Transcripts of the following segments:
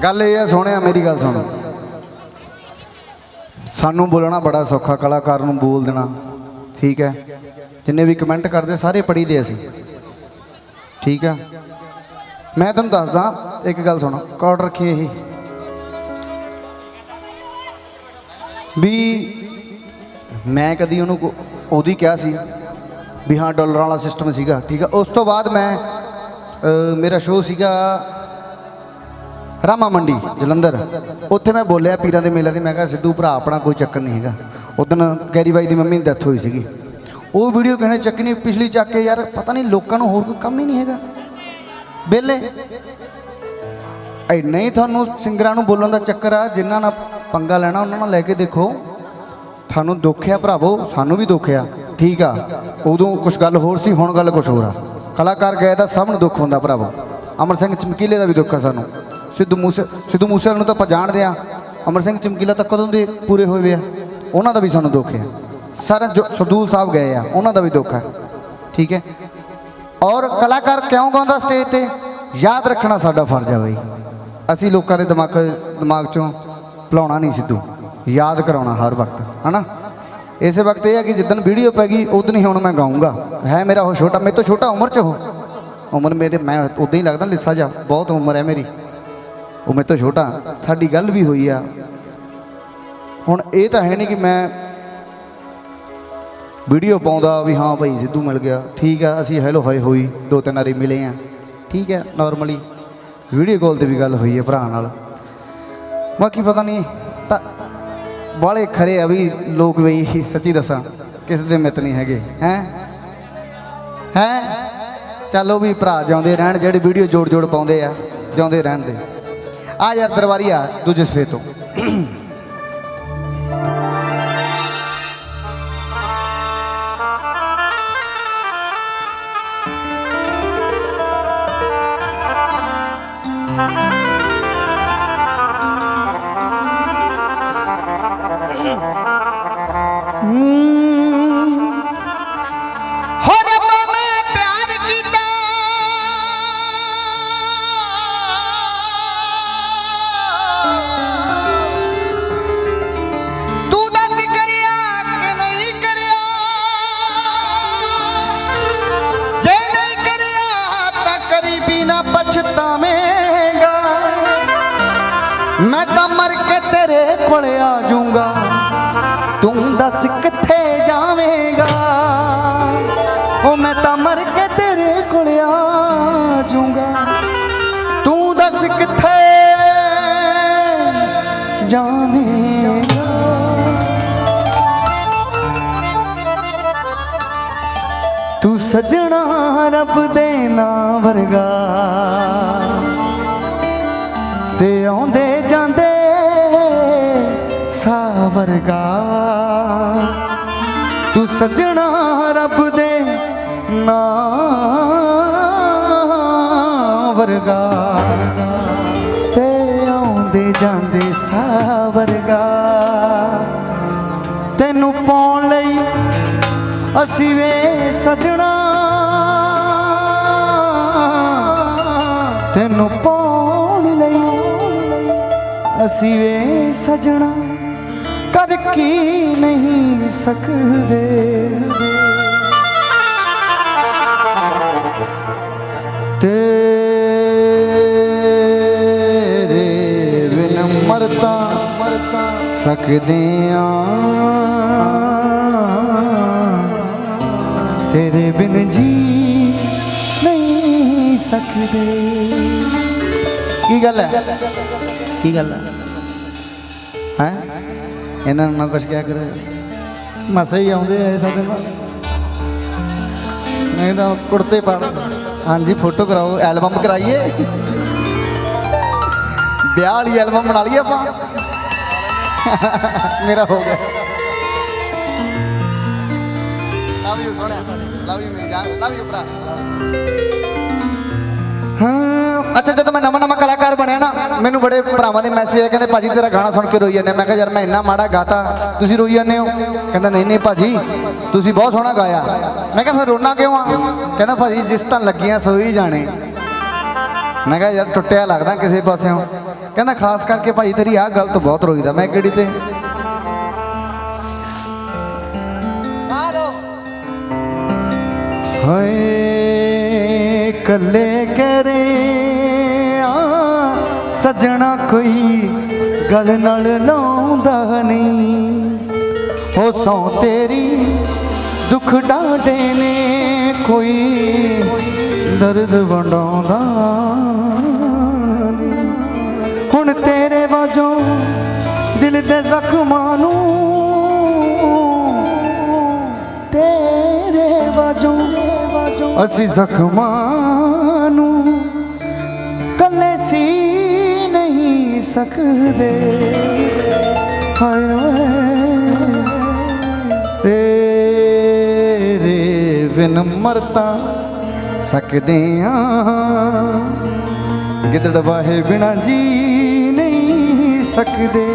ਗੱਲ ਇਹ ਆ ਸੋਹਣਿਆ ਮੇਰੀ ਗੱਲ ਸੁਣ। ਸਾਨੂੰ ਬੋਲਣਾ ਬੜਾ ਸੌਖਾ, ਕਲਾਕਾਰ ਨੂੰ ਬੋਲ ਦੇਣਾ। ਠੀਕ ਹੈ? ਜਿੰਨੇ ਵੀ ਕਮੈਂਟ ਕਰਦੇ, ਸਾਰੇ ਪੜ੍ਹੀ ਦੇ ਅਸੀਂ। ਠੀਕ ਆ ਮੈਂ ਤੁਹਾਨੂੰ ਦੱਸਦਾ, ਇੱਕ ਗੱਲ ਸੁਣ, ਕਾਰਡ ਰੱਖੀ ਇਹ। ਵੀ ਮੈਂ ਕਦੀ ਉਹਨੂੰ ਉਹਦੀ ਕਿਹਾ ਸੀ ਵੀ ਹਾਂ, ਡਾਲਰਾਂ ਵਾਲਾ ਸਿਸਟਮ ਸੀਗਾ, ਠੀਕ ਆ ਉਸ ਤੋਂ ਬਾਅਦ ਮੈਂ ਮੇਰਾ ਸ਼ੋਅ ਸੀਗਾ ਰਾਮਾ ਮੰਡੀ, ਜਲੰਧਰ। ਉੱਥੇ ਮੈਂ ਬੋਲਿਆ ਪੀਰਾਂ ਦੇ ਮੇਲੇ ਤੇ, ਮੈਂ ਕਿਹਾ ਸਿੱਧੂ ਭਰਾ, ਆਪਣਾ ਕੋਈ ਚੱਕਰ ਨਹੀਂ ਹੈਗਾ। ਉਦੋਂ ਗੈਰੀ ਬਾਈ ਦੀ ਮੰਮੀ ਦੀ ਡੈਥ ਹੋਈ ਸੀਗੀ। ਉਹ ਵੀਡੀਓ ਕਹਿੰਦੇ ਚੱਕਣੀ ਪਿਛਲੀ ਚੱਕ ਕੇ ਯਾਰ, ਪਤਾ ਨਹੀਂ ਲੋਕਾਂ ਨੂੰ ਹੋਰ ਕੋਈ ਕੰਮ ਹੀ ਨਹੀਂ ਹੈਗਾ। ਬੇਲੇ। ਐ ਨਹੀਂ ਤੁਹਾਨੂੰ ਸਿੰਗਰਾਂ ਨੂੰ ਬੋਲਣ ਦਾ ਚੱਕਰ ਆ, ਜਿਨ੍ਹਾਂ ਨਾਲ ਪੰਗਾ ਲੈਣਾ, ਉਹਨਾਂ ਨਾਲ ਲੈ ਕੇ ਦੇਖੋ। ਤੁਹਾਨੂੰ ਦੁੱਖ ਆ ਭਰਾਵੋ, ਸਾਨੂੰ ਵੀ ਦੁੱਖ ਆ ਠੀਕ ਆ, ਉਦੋਂ ਕੁਝ ਗੱਲ ਹੋਰ ਸੀ, ਹੁਣ ਗੱਲ ਕੁਝ ਹੋਰ ਆ। ਕਲਾਕਾਰ ਗਏ ਤਾਂ ਸਭ ਨੂੰ ਦੁੱਖ ਹੁੰਦਾ ਭਰਾਵੋ। ਅਮਰ ਸਿੰਘ ਚਮਕੀਲੇ ਦਾ ਵੀ ਦੁੱਖ ਆ ਸਾਨੂੰ। ਸਿੱਧੂ ਮੂਸੇ ਸਿੱਧੂ ਮੂਸੇ ਵਾਲੇ ਨੂੰ ਤਾਂ ਆਪਾਂ ਜਾਣਦੇ ਆ ਅਮਰ ਸਿੰਘ ਚਮਕੀਲਾ ਤਾਂ ਕਦੋਂ ਦੇ ਪੂਰੇ ਹੋਏ ਵੇ ਆ। ਉਹਨਾਂ ਦਾ ਵੀ ਸਾਨੂੰ ਦੁੱਖ ਹੈ। ਸਾਰੇ ਜੋ ਸਰਦੂਲ ਸਾਹਿਬ ਗਏ ਆ, ਉਹਨਾਂ ਦਾ ਵੀ ਦੁੱਖ ਹੈ। ਠੀਕ ਹੈ? ਔਰ ਕਲਾਕਾਰ ਕਿਉਂ ਗਾਉਂਦਾ ਸਟੇਜ ਤੇ? ਯਾਦ ਰੱਖਣਾ ਸਾਡਾ ਫਰਜ਼ ਹੈ ਬਈ। ਅਸੀਂ ਲੋਕਾਂ ਦੇ ਦਿਮਾਗ ਦਿਮਾਗ ਚੋਂ ਭੁਲਾਉਣਾ ਨਹੀਂ ਸਿੱਧੂ। ਯਾਦ ਕਰਾਉਣਾ ਹਰ ਵਕਤ, ਹਨਾ? ਇਸੇ ਵਕਤ ਇਹ ਹੈ ਕਿ ਜਿੱਦਣ ਵੀਡੀਓ ਪੈ ਗਈ ਉਦੋਂ ਹੀ ਹੁਣ ਮੈਂ ਗਾਉਂਗਾ ਹੈ ਮੇਰਾ ਉਹ ਛੋਟਾ, ਮੇਰੇ ਤੋਂ ਛੋਟਾ ਉਮਰ ਚ ਉਹ। ਉਮਰ ਮੇਰੇ, ਮੈਂ ਉਦਾਂ ਹੀ ਲੱਗਦਾ, ਲਿੱਸਾ ਜਾ। ਬਹੁਤ ਉਮਰ ਹੈ ਮੇਰੀ। ਉਹ ਮੇਰੇ ਤੋਂ ਛੋਟਾ, ਸਾਡੀ ਗੱਲ ਵੀ ਹੋਈ ਆ। ਹੁਣ ਇਹ ਤਾਂ ਹੈ ਨਹੀਂ ਕਿ ਮੈਂ ਵੀਡੀਓ ਪਾਉਂਦਾ ਵੀ ਹਾਂ ਭਾਈ ਸਿੱਧੂ ਮਿਲ ਗਿਆ। ਠੀਕ ਆ, ਅਸੀਂ ਹੈਲੋ ਹਾਏ ਹੋਈ, ਦੋ ਤਿੰਨ ਵਾਰੀ ਮਿਲੇ ਆ। ਠੀਕ ਹੈ ਨਾਰਮਲੀ ਵੀਡੀਓ ਕਾਲ ਤੇ ਵੀ ਗੱਲ ਹੋਈ ਹੈ ਭਰਾ ਨਾਲ। ਬਾਕੀ ਪਤਾ ਨਹੀਂ ਤਾਂ ਬਾਲੇ ਖਰੇ ਆ ਵੀ ਲੋਕ ਵੀ ਸੱਚੀ ਦੱਸਾਂ, ਕਿਸੇ ਦੇ ਮਿੱਤ ਨਹੀਂ ਹੈਗੇ, ਹੈ? ਹੈ? ਚਲੋ ਵੀ ਭਰਾ ਜਾਉਂਦੇ ਰਹਿਣ, ਜਿਹੜੇ ਵੀਡੀਓ ਜੋੜ ਜੋੜ ਪਾਉਂਦੇ ਆ ਜਾਂਦੇ ਰਹਿਣ ਦੇ। ਆ ਯਾਰ ਦਰਬਾਰੀ ਆ ਦੂਜੇ ਸਫੇ ਤੋਂ ਹੋ ਕੋਲ ਆ ਜਾਊਂਗਾ। ਤੂੰ ਦੱਸ ਕਿੱਥੇ ਜਾਵੇਂਗਾ? ਉਹ ਮੈਂ ਤਾਂ ਮਰ ਕੇ ਤੇਰੇ ਕੋਲ ਆ ਜਾਊਂਗਾ। ਤੂੰ ਦੱਸ ਕਿੱਥੇ ਜਾਵੇਂਗਾ? ਤੂੰ ਸਜਣਾ ਰੱਬ ਦੇ ਨਾਂ ਵਰਗਾ। ਤੇ ਆਉਂਦੇ ਵਰਗਾ। ਤੂੰ ਸਜਣਾ ਰੱਬ ਦੇ ਨਾਂ ਵਰਗਾ। ਤੇ ਆਉਂਦੇ ਜਾਂਦੇ ਸਾਵਰਗਾ ਤੈਨੂੰ ਪਾਉਣ ਲਈ ਅਸੀਂ ਵੇ ਸਜਣਾ। ਤੈਨੂੰ ਪਾਉਣ ਲਈ ਅਸੀਂ ਵੇ ਸਜਣਾ। ਕੀ ਨਹੀਂ ਸਕਦੇ? ਤੇਰੇ ਬਿਨ ਮਰਤਾ ਮਰਤਾ ਸਕਦੇ ਆ ਤੇਰੇ ਬਿਨ ਜੀ ਨਹੀਂ ਸਕਦੇ। ਕੀ ਗੱਲ ਹੈ? ਕੀ ਗੱਲ ਹੈ? ਹੈ? ਇਹਨਾਂ ਨੂੰ ਨਾ ਕੁਛ ਕਿਹਾ ਕਰੋ। ਮਸੇ ਹੀ ਆਉਂਦੇ ਆ ਸਾਡੇ ਨਾਲ ਨਹੀਂ ਤਾਂ ਕੁੜਤੇ ਪਾ ਹਾਂਜੀ ਫੋਟੋ ਕਰਾਓ ਐਲਬਮ ਕਰਾਈਏ। ਵਿਆਹ ਵਾਲੀ ਐਲਬਮ ਬਣਾ ਲਈਏ ਆਪਾਂ। ਮੇਰਾ ਹੋ ਗਿਆ। ਲਵ ਯੂ ਸੋਹਣਿਆ। ਲਵ ਯੂ ਮੇਰੀ ਜਾਨ। ਲਵ ਯੂ ਭਰਾ। ਹਾਂ, ਅੱਛਾ, ਜਦੋਂ ਮੈਂ ਨਵਾਂ ਨਵਾਂ ਮੈਨੂੰ ਬੜੇ ਭਰਾਵਾਂ ਦੇ ਮੈਸੇਜ ਆਏ, ਕਹਿੰਦੇ, ਭਾਜੀ, ਤੇਰਾ ਗਾਣਾ ਸੁਣ ਕੇ ਰੋਈ ਜਾਂਦੇ ਮੈਂ ਕਿਹਾ, ਯਾਰ, ਮੈਂ ਇੰਨਾ ਮਾੜਾ ਗਾਤਾ, ਤੁਸੀਂ ਰੋਈ ਜਾਂਦੇ ਹੋ? ਕਹਿੰਦਾ, ਨਹੀਂ ਨਹੀਂ ਭਾਜੀ, ਤੁਸੀਂ ਬਹੁਤ ਸੋਹਣਾ ਗਾਇਆ। ਮੈਂ ਕਿਹਾ, ਫਿਰ ਰੋਣਾ ਕਿਉਂ ਆ? ਕਹਿੰਦਾ, ਭਾਜੀ, ਜਿਸ ਤਾਂ ਲੱਗੀਆਂ, ਸੋਈ ਜਾਣੇ। ਮੈਂ ਕਿਹਾ, ਯਾਰ, ਟੁੱਟਿਆ ਲੱਗਦਾ ਕਿਸੇ ਪਾਸਿਓਂ। ਕਹਿੰਦਾ, ਖਾਸ ਕਰਕੇ ਭਾਈ ਤੇਰੀ ਆਹ ਗਲਤ ਬਹੁਤ ਰੋਈਦਾ ਮੈਂ ਕਿਹੜੀ ਤੇ? ਹਾਏ ਕੱਲੇ ਕਰੇ ਸਜਣਾ ਕੋਈ ਗਲ ਨਾਲ ਲਾਉਂਦਾ ਨਹੀਂ। ਹੋ ਸੌ ਤੇਰੀ ਦੁੱਖ ਡਾਢੇ ਨੇ ਕੋਈ, ਦਰਦ ਵੰਡਾਉਂਦਾ ਹੁਣ ਤੇਰੇ ਵਾਜੋਂ ਦਿਲ ਦੇ ਜ਼ਖਮਾਂ ਨੂੰ, ਤੇਰੇ ਵਾਜੋਂ ਅਸੀਂ ਜ਼ਖਮਾਂ ਨੂੰ ਸਕਦੇ? ਹਾਏ ਤੇਰੇ ਬਿਨ ਮਰਤਾ ਸਕਦੇ ਆ ਗਿੱਦੜ ਵਾਹੇ ਬਿਨਾ ਜੀ ਨਹੀਂ ਸਕਦੇ।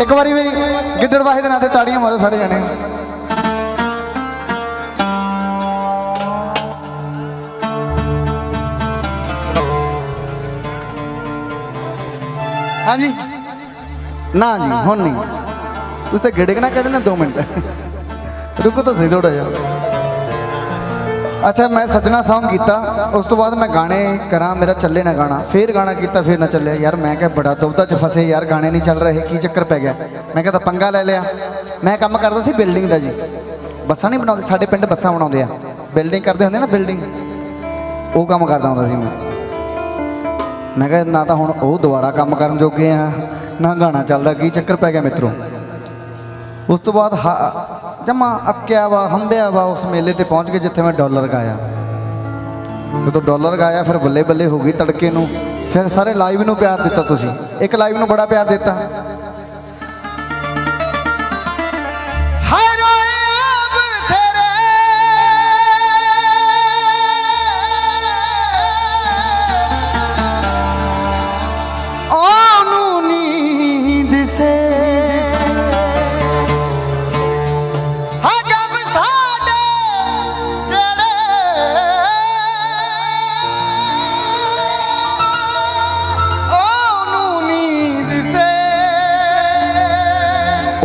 ਇੱਕ ਵਾਰੀ ਵੀ ਗਿੱਦੜ ਵਾਹੇ ਦੇ ਨਾਂ ਤੇ ਤਾੜੀਆਂ ਮਾਰੋ ਸਾਰੇ ਜਣੇ। ਹਾਂਜੀ। ਨਾ ਜੀ, ਹੁਣ ਨਹੀਂ। ਤੁਸੀਂ ਤਾਂ ਗੇੜੇ ਨਾ ਕਹਿੰਦੇ ਨਾ 2 ਮਿੰਟ। ਰੁਕੋ ਤਾਂ ਸਹੀ ਥੋੜਾ ਜਿਹਾ। ਅੱਛਾ, ਮੈਂ ਸੱਜਣਾ Song ਕੀਤਾ। ਉਸ ਤੋਂ ਬਾਅਦ ਮੈਂ ਗਾਣੇ ਕਰਾਂ, ਮੇਰਾ ਚੱਲੇ ਨਾ ਗਾਣਾ। ਫੇਰ ਗਾਣਾ ਕੀਤਾ, ਫੇਰ ਨਾ ਚੱਲਿਆ। ਯਾਰ, ਮੈਂ ਕਿਹਾ ਬੜਾ ਦੁਬਦਾ ਚ ਫਸੇ। ਯਾਰ, ਗਾਣੇ ਨਹੀਂ ਚੱਲ ਰਹੇ, ਕੀ ਚੱਕਰ ਪੈ ਗਿਆ? ਮੈਂ ਕਿਹਾ ਤਾਂ ਪੰਗਾ ਲੈ ਲਿਆ। ਮੈਂ ਕੰਮ ਕਰਦਾ ਸੀ ਬਿਲਡਿੰਗ ਦਾ ਜੀ। ਬੱਸਾਂ ਨਹੀਂ ਬਣਾਉਂਦੇ, ਸਾਡੇ ਪਿੰਡ ਬੱਸਾਂ ਬਣਾਉਂਦੇ ਆ। ਬਿਲਡਿੰਗ ਕਰਦੇ ਹੁੰਦੇ ਨਾ, ਬਿਲਡਿੰਗ। ਉਹ ਕੰਮ ਕਰਦਾ ਹੁੰਦਾ ਸੀ ਮੈਂ। ਮੈਂ ਕਿਹਾ, ਨਾ ਤਾਂ ਹੁਣ ਉਹ ਦੁਬਾਰਾ ਕੰਮ ਕਰਨ ਜੋਗੇ ਆ, ਨਾ ਗਾਣਾ ਚੱਲਦਾ, ਕੀ ਚੱਕਰ ਪੈ ਗਿਆ ਮਿੱਤਰੋ? ਉਸ ਤੋਂ ਬਾਅਦ ਜਮਾ ਅੱਕਿਆ ਵਾ, ਹੰਬਿਆ ਵਾ ਉਸ ਮੇਲੇ ਤੇ ਪਹੁੰਚ ਕੇ ਜਿੱਥੇ ਮੈਂ ਡਾਲਰ ਗਾਇਆ। ਜਦੋਂ ਡਾਲਰ ਗਾਇਆ, ਫਿਰ ਬੱਲੇ ਬੱਲੇ ਹੋ ਗਈ ਤੜਕੇ ਨੂੰ, ਫਿਰ ਸਾਰੇ ਲਾਈਵ ਨੂੰ ਪਿਆਰ ਦਿੱਤਾ ਤੁਸੀਂ। ਇੱਕ ਲਾਈਵ ਨੂੰ ਬੜਾ ਪਿਆਰ ਦਿੱਤਾ।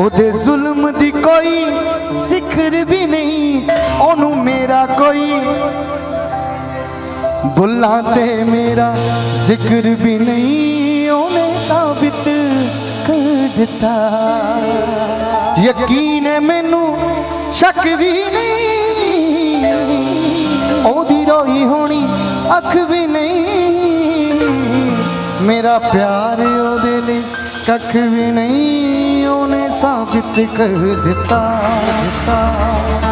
ਉਹਦੇ ਜ਼ੁਲਮ ਦੀ ਕੋਈ ਸਿਖਰ ਵੀ ਨਹੀਂ, ਉਹਨੂੰ ਮੇਰਾ ਕੋਈ ਬੁੱਲਾਂ ਤੇ ਮੇਰਾ ਜ਼ਿਕਰ ਵੀ ਨਹੀਂ, ਉਹਨੇ ਸਾਬਿਤ ਕਰ ਦਿੱਤਾ। ਯਕੀਨ ਹੈ ਮੈਨੂੰ ਸ਼ੱਕ ਵੀ ਨਹੀਂ, ਉਹਦੀ ਰੋਈ ਹੋਣੀ ਅੱਖ ਵੀ ਨਹੀਂ। ਮੇਰਾ ਪਿਆਰ ਉਹਦੇ ਲਈ ਕੱਖ ਵੀ ਨਹੀਂ, ਉਹਨੇ ਸਾਬਿਤ ਕਰ ਦਿੱਤਾ ਦਿੱਤਾ